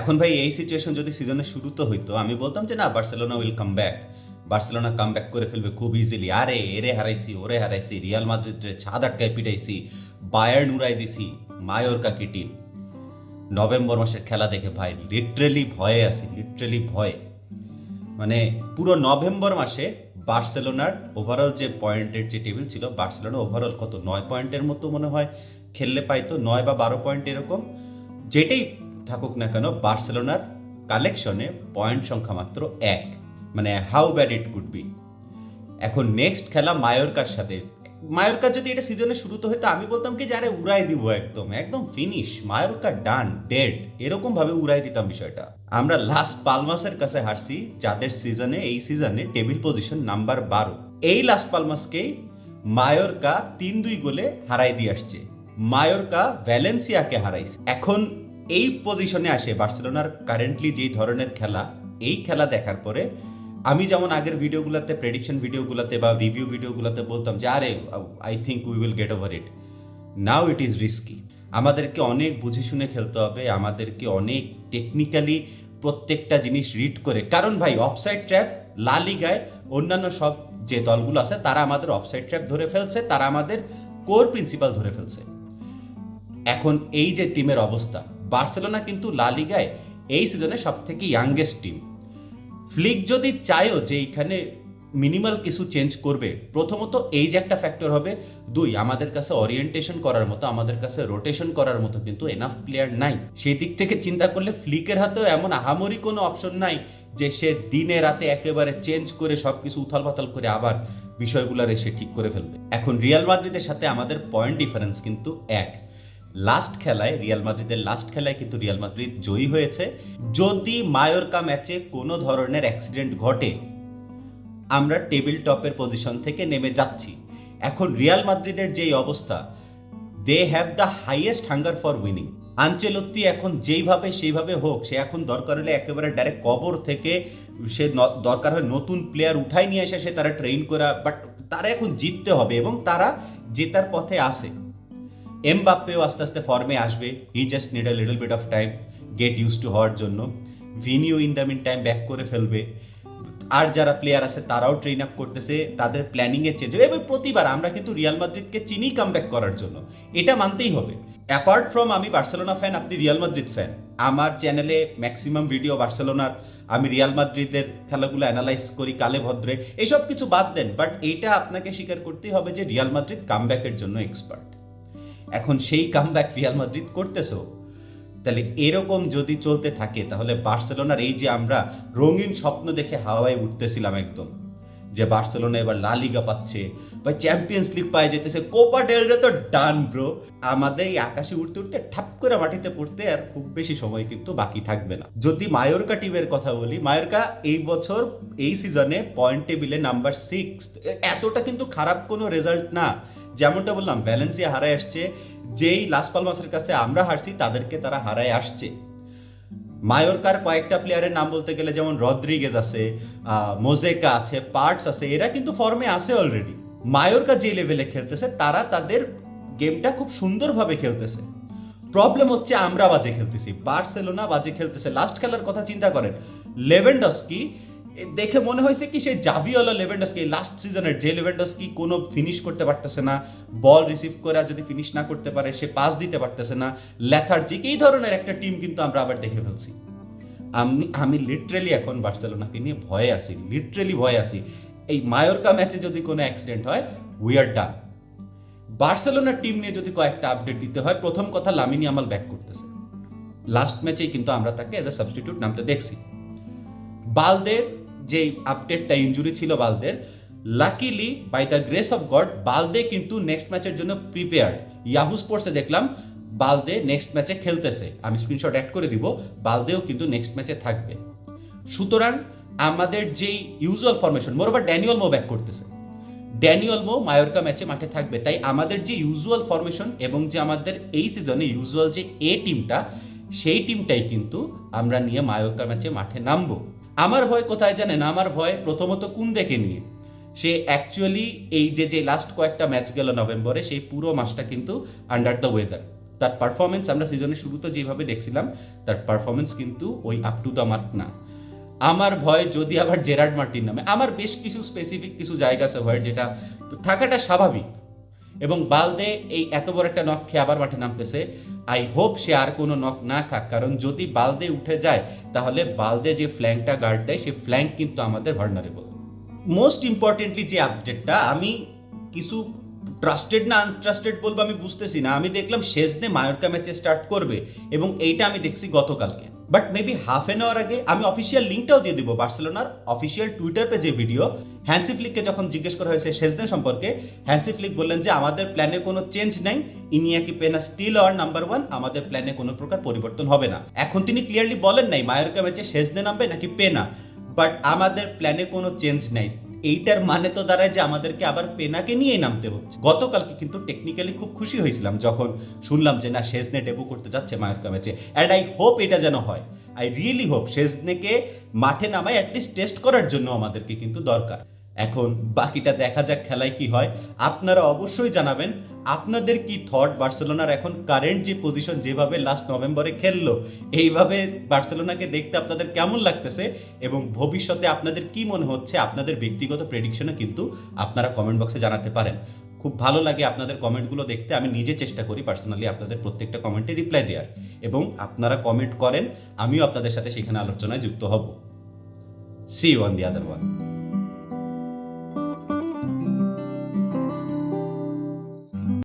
এখন ভাই এই সিচুয়েশন যদি সিজনের শুরুতে হইতো, আমি বলতাম যে না Barcelona will come back Barcelona come back করে ফেলবে খুব ইজিলি আরে, এরে হারাইছি, ওরে হারাইছি রিয়াল মাদ্রিদরে ছাদ আটকায় পিটাইছি বায়ার্ন উড়াই দিছি মায়োরকা কি টিম নভেম্বর মাসের খেলা দেখে ভাই লিটারেলি ভয়ে আছি লিটারেলি ভয়ে। মানে পুরো নভেম্বর মাসে বার্সেলোনার ওভারঅল যে পয়েন্টের যে টেবিল ছিল বার্সেলোনা ওভারঅল কত, নয় পয়েন্টের মতো মনে হয়, খেললে পাইতো, নয় বা বারো পয়েন্ট এরকম। যেটাই থাকুক না কেন, বার্সেলোনার কালেকশনে পয়েন্ট সংখ্যা মাত্র এক। মানে how bad it could be এখন নেক্সট খেলা মায়োরকার সাথে। মায়োরকার যদি এটা সিজনের শুরুতে হতো আমি বলতাম কি, যে আরে উড়াই দিব একদম একদম ফিনিশ মায়োরকা ডান ডেড এরকম ভাবে উড়াই দিতাম বিষয়টা। আমরা লাস্ট পালমাসের কাছে হারছি, যাদের সিজনে, এই সিজনে টেবিল পজিশন নাম্বার বারো। এই লাস্ট পালমাসকেই মায়োরকা তিন দুই গোলে হারাই দিয়ে আসছে। মায়োরকা ভ্যালেন্সিয়াকে হারাইছে। এখন এই পজিশনে আসে বার্সেলোনার কারেন্টলি যেই ধরনের খেলা, এই খেলা দেখার পরে আমি যেমন আগের ভিডিওগুলোতে প্রেডিকশন ভিডিওগুলোতে বা রিভিউ ভিডিওগুলোতে বলতাম যে, আরে I think we will get over it now it is risky আমাদেরকে অনেক বুঝে শুনে খেলতে হবে, আমাদেরকে অনেক টেকনিক্যালি প্রত্যেকটা জিনিস রিড করে। কারণ ভাই অফসাইড ট্র্যাপ লা লিগায় অন্যান্য সব যে দলগুলো আছে, তারা আমাদের অফসাইড ট্র্যাপ ধরে ফেলছে, তারা আমাদের কোর প্রিন্সিপাল ধরে ফেলছে। এখন এই যে টিমের অবস্থা বার্সেলোনা কিন্তু লা লিগায় এই সিজনে সব থেকে ইয়াংগেস্ট টিম ফ্লিক যদি চায়ও যে এইখানে মিনিমাল কিছু চেঞ্জ করবে, প্রথমত এই যে একটা ফ্যাক্টর হবে, দুই, আমাদের কাছে ওরিয়েন্টেশন করার মতো, আমাদের কাছে রোটেশন করার মতো কিন্তু এনাফ প্লেয়ার নাই। সেই দিক থেকে চিন্তা করলে ফ্লিকের হাতেও এমন আহামরি কোনো অপশন নাই যে সে দিনে রাতে একেবারে চেঞ্জ করে সব কিছু উথাল পাতাল করে আবার বিষয়গুলোর এসে ঠিক করে ফেলবে। এখন রিয়াল মাদ্রিদের সাথে আমাদের পয়েন্ট ডিফারেন্স কিন্তু এক। লাস্ট খেলায় রিয়াল মাদ্রিদের লাস্ট খেলায় কিন্তু রিয়াল মাদ্রিদ জয়ী হয়েছে। যদি মায়োরকা ম্যাচে কোনো ধরনের অ্যাক্সিডেন্ট ঘটে, আমরা টেবিল টপের পজিশন থেকে নেমে যাচ্ছি। এখন রিয়াল মাদ্রিদের যেই অবস্থা they have the highest hunger for winning Ancelotti এখন যেইভাবে সেইভাবে হোক, সে এখন দরকার হলে একেবারে ডাইরেক্ট কবর থেকে সে দরকার হয় নতুন প্লেয়ার উঠাই নিয়ে এসে সে তারা ট্রেন করা বাট তারা এখন জিততে হবে এবং তারা জেতার পথে আসে এমবাপ্পেও আস্তে আস্তে ফর্মে আসবে। He just need a little bit of time get use to হওয়ার জন্য। ভিনিও in the meantime back করে ফেলবে। আর যারা প্লেয়ার আছে, তারাও ট্রেন আপ করতেছে। তাদের প্ল্যানিংয়ে চেঞ্জ হবে। এবং প্রতিবার আমরা কিন্তু রিয়াল মাদ্রিদকে চিনি কাম করার জন্য। এটা মানতেই হবে। অ্যাপার্ট ফ্রম আমি বার্সেলোনা ফ্যান আপনি রিয়াল মাদ্রিদ ফ্যান আমার চ্যানেলে ম্যাক্সিমাম ভিডিও বার্সেলোনার আমি রিয়াল মাদ্রিদের খেলাগুলো অ্যানালাইজ করি, কালে ভদ্রে। এসব কিছু বাদ দেন। বাট এইটা আপনাকে স্বীকার করতেই হবে যে রিয়াল মাদ্রিদ কামব্যাকের জন্য এক্সপার্ট এখন সেই কামব্যাক রিয়াল মাদ্রিদ করতেছো? তাহলে এরকম যদি চলতে থাকে, তাহলে বার্সেলোনার এই যে আমরা রঙিন স্বপ্ন দেখে হাওয়ায় উঠতেছিলাম একদম, যে বার্সেলোনা এবার লা লিগা পাচ্ছে, বা চ্যাম্পিয়ন্স লিগ পায় যেতেছে কোপা ডেলরে তো ডান ব্রো আমাদের এই আকাশে উঠতে উঠতে ঠাপ করে মাটিতে পড়তে আর খুব বেশি সময় কিন্তু বাকি থাকবে না। যদি মায়োরকা টিমের কথা বলি, মায়োরকা এই বছর, এই সিজনে পয়েন্ট টেবিলে নাম্বার সিক্স এতটা কিন্তু খারাপ কোনো রেজাল্ট না। যেমনটা বললাম ভ্যালেন্সিয়া হারায় আসছে, যেই লাস পালমাসের কাছে আমরা হারছি, তাদেরকে তারা হারায় আসছে। মায়োরকার কয়েকটা প্লেয়ারের নাম বলতে গেলে যেমন রদ্রিগেজ আছে মোজেকা আছে পার্টস আছে, এরা কিন্তু ফর্মে আছে অলরেডি মায়োরকা যে লেভেলে খেলতেছে, তারা তাদের গেমটা খুব সুন্দরভাবে খেলতেছে। প্রবলেম হচ্ছে আমরা বাজে খেলতেছি। বার্সেলোনা বাজে খেলতেছে। লাস্ট খেলার কথা চিন্তা করেন। লেভেন্ডস্কি দেখে মনে হয়েছে কি সেই জাভিওলা লেভেন্ডস্কি লাস্ট সিজনের যে লেভেন্ডস্কি কোনো ফিনিশ করতে পারতেছে না বল রিসিভ করে যদি ফিনিশ না করতে পারে, সে পাস দিতে পারতেছে না ল্যাথার্জিক এই ধরনের একটা টিম কিন্তু আমরা আবার দেখে ফেলছি। আমি আমি লিটারেলি এখন বার্সেলোনাকে নিয়ে ভয়ে আছি লিটারেলি ভয়ে আছি। এই মায়োরকা ম্যাচে যদি কোনো অ্যাক্সিডেন্ট হয় উই আর ডান বার্সেলোনার টিম নিয়ে যদি কয়েকটা আপডেট দিতে হয়, প্রথম কথা লামিনী আমাল ব্যাক করতেছে। লাস্ট ম্যাচেই কিন্তু আমরা তাকে এজ এ সাবস্টিটিউট নামতে দেখছি। বালদের যে আপডেটটা ইঞ্জুরি ছিল বালদের luckily by the grace of God Balde কিন্তু নেক্সট ম্যাচের জন্য প্রিপেয়ার্ড ইয়াহু স্পোর্টসে দেখলাম, বালদে নেক্সট ম্যাচে খেলতেছে। আমি স্ক্রিনশট অ্যাড করে দিব, বালদেও কিন্তু নেক্সট ম্যাচে থাকবে। সুতরাং, আমাদের যেই usual formation moreover Dani Olmo back করতেছে। ড্যানিয়েল মো মায়োরকা ম্যাচে মাঠে থাকবে। তাই আমাদের যে ইউজুয়াল ফরমেশন এবং যে আমাদের এই সিজনে ইউজুয়াল যে এ টিমটা সেই টিমটাই কিন্তু আমরা নিয়ে মায়োরকা ম্যাচে মাঠে নামবো। আমার ভয় কোথায় জানেন? আমার ভয় প্রথমত কোন দেখে নিয়ে। সে অ্যাকচুয়ালি এই যে যে লাস্ট কয়েকটা ম্যাচ গেল নভেম্বরে, সেই পুরো মাসটা কিন্তু আন্ডার দ্য ওয়েদার তার পারফরমেন্স আমরা সিজনের শুরুতে যেভাবে দেখছিলাম, তার পারফরমেন্স কিন্তু ওই আপ টু দ্য মার্ক না। আমার ভয় যদি আবার জেরার্ড মার্টিন নামে, আমার বেশ কিছু স্পেসিফিক কিছু জায়গা আছে ভয়ের যেটা থাকাটা স্বাভাবিক। এবং বালদে এই এত বড় একটা নখ খেয়ে আবার মাঠে নামতেছে। আই হোপ সে আর কোনো নখ না খাক, কারণ যদি বালদে উঠে যায়, তাহলে বালদে যে ফ্ল্যাঙ্কটা গার্ড দেয় সেই ফ্ল্যাঙ্ক কিন্তু আমাদের ভার্নারেবল মোস্ট ইম্পর্টেন্টলি যে আপডেটটা আমি কিছু ট্রাস্টেড না আনট্রাস্টেড বলব আমি বুঝতেছি না। আমি দেখলাম শেষদে মায়োরকা ম্যাচে স্টার্ট করবে এবং এইটা আমি দেখছি গতকালকে। But maybe half an hour আগে আমি অফিসিয়াল লিঙ্কটাও দিয়ে দিব বার্সেলোনার অফিসিয়াল টুইটার পেজে ভিডিও হ্যান্সি ফ্লিককে যখন জিজ্ঞেস করা হয়েছে শেষদে সম্পর্কে হ্যান্সি ফ্লিক বললেন যে, আমাদের প্ল্যানে কোনো চেঞ্জ নাই। Iniya Inaki Pena still our number one আমাদের প্ল্যানে কোনো প্রকার পরিবর্তন হবে না। এখন তিনি ক্লিয়ারলি বলেন নাই মায়োরকা ম্যাচে শেষদে নামবে নাকি পেনা বাট আমাদের প্ল্যানে কোনো চেঞ্জ নাই। এইটার মানে তো দাঁড়ায় যে আমাদেরকে আবার পেনাকে নিয়েই নামতে হচ্ছে। গতকালকে কিন্তু টেকনিক্যালি খুব খুশি হয়েছিলাম যখন শুনলাম যে, না, শেজনে ডেবু করতে যাচ্ছে মায়ের ম্যাচে অ্যান্ড আই হোপ এটা যেন হয়। আই রিয়েলি হোপ শেজনেকে মাঠে নামায় অ্যাটলিস্ট টেস্ট করার জন্য আমাদেরকে কিন্তু দরকার। এখন বাকিটা দেখা যাক খেলায় কি হয়। আপনারা অবশ্যই জানাবেন আপনাদের কি থট বার্সেলোনার এখন কারেন্ট যে পজিশন যেভাবে লাস্ট নভেম্বরে খেললো, এইভাবে বার্সেলোনাকে দেখতে আপনাদের কেমন লাগতেছে এবং ভবিষ্যতে আপনাদের কি মনে হচ্ছে? আপনাদের ব্যক্তিগত প্রেডিকশনে কিন্তু আপনারা কমেন্ট বক্সে জানাতে পারেন। খুব ভালো লাগে আপনাদের কমেন্টগুলো দেখতে। আমি নিজে চেষ্টা করি পার্সোনালি আপনাদের প্রত্যেকটা কমেন্টে রিপ্লাই দেওয়ার এবং আপনারা কমেন্ট করেন, আমিও আপনাদের সাথে সেখানে আলোচনায় যুক্ত হব। See one the other one